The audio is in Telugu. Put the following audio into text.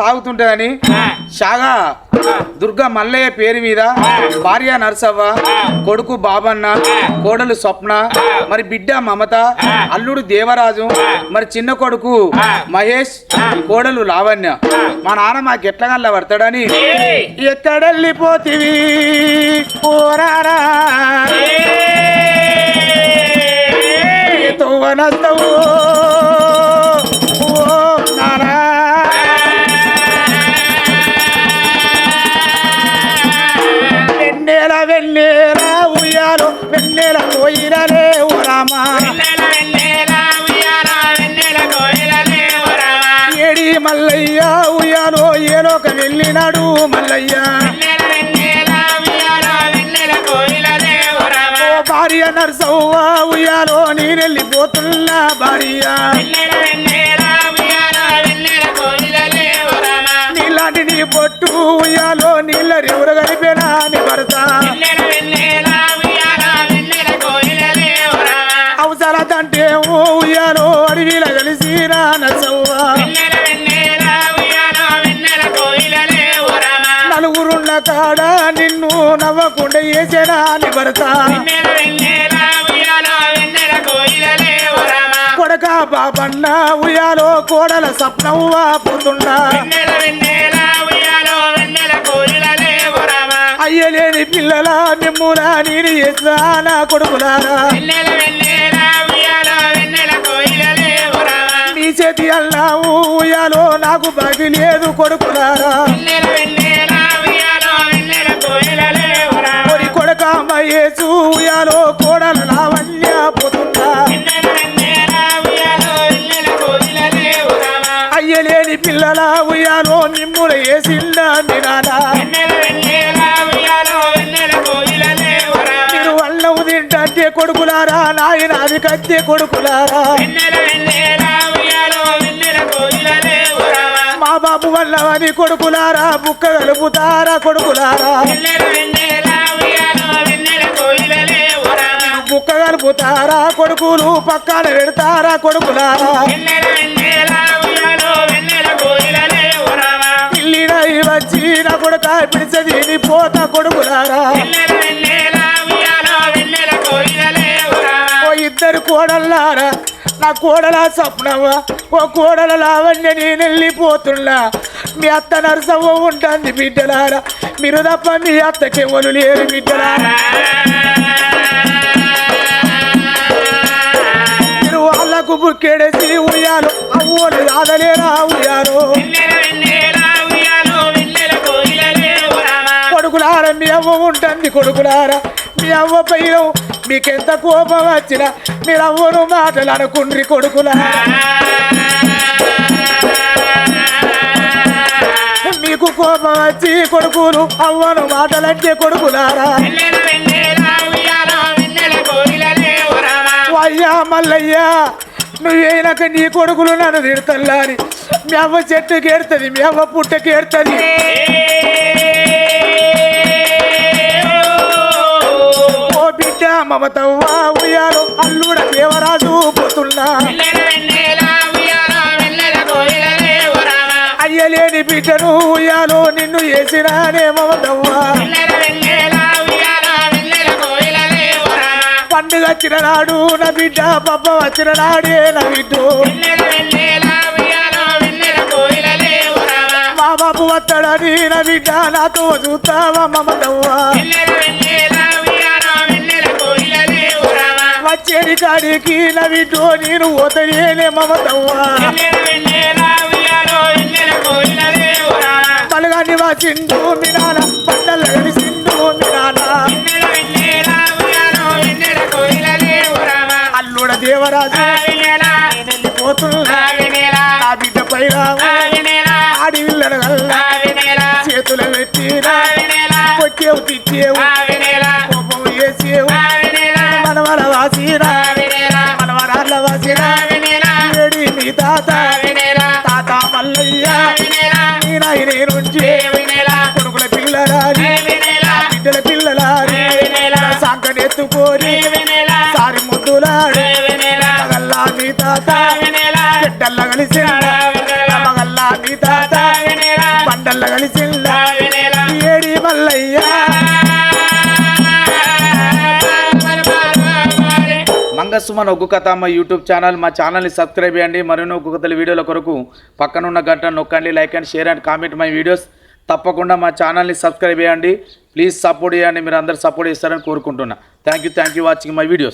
తాగుతుంటదని. షాగా దుర్గా మల్లయ్య పేరు మీద భార్య నరసవ్వ కొడుకు బాబన్న కోడలు స్వప్న మరి బిడ్డ మమత అల్లుడు దేవరాజు మరి చిన్న కొడుకు మహేష్ కోడలు లావణ్య. మా నాన్న మాకు ఎట్లా గల్లా పడతాడని ఎక్కడెళ్ళిపోతివి? ఓరారా వెన్నెల వెన్నెల ఉయ్యాలో వెన్నెల కోయిలలే ఓ రామా ఏడి మల్లయ్య ఉయ్యాలో ఏలోక వెళ్ళినాడు మల్లయ్య. భార్య నర్సవ్వ ఉయ్యాలో నేనెళ్ళిపోతున్నా భార్య. నీలాంటి నీ పొట్టు ఉయ్యాలో నీళ్ళ రివురు కలిపినా అడవిలో కలిసిరా నచ్చవ్వా నలుగురున్న కాడ నిన్ను నవ్వకుండా వేసేనా నీ భర్త? కొడక బాబన్న ఉయ్యాలో కోడల సప్నవ్వా పోతున్నా అయ్యలేని పిల్లల మిమ్మురా నేను చేస్తా నా కొడుకులారా? చేతి అల్లావు ఉయ్యాలో నాకు బాగి లేదు కొడుకులారా కొడి కొడక మయేసు ఉయ్యాలో కోడల లావణ్య పోతున్నా అయ్యలేని పిల్లల ఉయ్యాలో మిమ్ముల వేసిందా తింటే కొడుకులారా నాయన అది కత్తే కొడుకులారా మా బాబు వల్ల అని కొడుకులారా? బుక్క కలుపుతారా కొడుకులారా? బుక్క కలుపుతారా కొడుకులు? పక్కన పెడతారా కొడుకులారా? పిల్లినై వచ్చి నా కొడుక పిడిచది నీ పోతా కొడుకులారా? ఓ ఇద్దరు కోడల్లారా నా కోడల స్వప్నవ్వ ఓ కోడల లావణ్య నేను వెళ్ళిపోతున్నా మీ అత్త నరసవ్వ ఉంటుంది బిడ్డలారా. మీరు తప్ప మీ అత్తకి ఎవరు లేరు బిడ్డలారా. మీరు వాళ్ళకు బుక్కెడేసి ఉయ్యాలు అవ్వలు రాదలేరా ఉయ్యారు కొడుకులారా మీ అవ్వ ఉంటుంది కొడుకులారా. మీ అవ్వ పైన మీకెంత కోపం వచ్చినా మీరు అవ్వను మాటలు అనుకుండ్రి కొడుకులారా. వచ్చి కొడుకులు అవ్వను మాటలంటే కొడుకులారా? అయ్యా మల్లయ్యా నువ్వేనాక నీ కొడుకులు నన్ను తిడతల్లాని. మీ అవ్వ చెట్టుకి ఏడుతుంది మీ అవ్వ పుట్టకి ఏడుతుంది ఓ బిడ్డ మమతవ్వా ఉయ్యాలు అల్లుడ దేవరాజు పోతున్నా. బిడ్డను ఉయ్యాలో నిన్ను వేసినానే మమతవ్వా పండుగ వచ్చిన నాడు నా బిడ్డ పప్ప వచ్చిన నాడే నా బిడ్డు. మా బాబు వస్తాడని నా బిడ్డ నాతో చూస్తావా మమతవ్వా వచ్చేది కాడికి నా బిడ్డు నేను పోతేనే మమతవ్వా చిండు వాసిండు మినాల పంటల కలిసిండు మినాల అల్లుడ దేవరాజు వెళ్ళిపోతున్నా నా బిడ్డ పైగా ఆడి విల్లడు చేతులు పెట్టినా కొట్టేవు తిట్టేవు కోపం వేసేవు మనవర వాసినా మనవరాళ్ళ వాసినా ఏడి తాత తాత మల్లయ్య నీ పట్టుకోరి సారి ముద్దులాడు. మగల్లా మీ తాత బిడ్డల్ల కలిసి మగల్లా మీ తాత పండల్ల కలిసిండ ఏడి మల్లయ్య. మంగస్సుమన్ ఒగ్గు కథ మా యూట్యూబ్ ఛానల్. మా ఛానల్ని సబ్స్క్రైబ్ చేయండి. మరిన్ని ఒగ్గు కథల వీడియోల కొరకు పక్కనున్న గంట నొక్కండి like and share and comment my videos. తప్పకుండా మా ఛానల్ని సబ్స్క్రైబ్ చేయండి. ప్లీజ్ సపోర్ట్ చేయండి. మీరు అందరు సపోర్ట్ చేస్తారని కోరుకుంటున్నా. Thank you, thank you for watching my videos.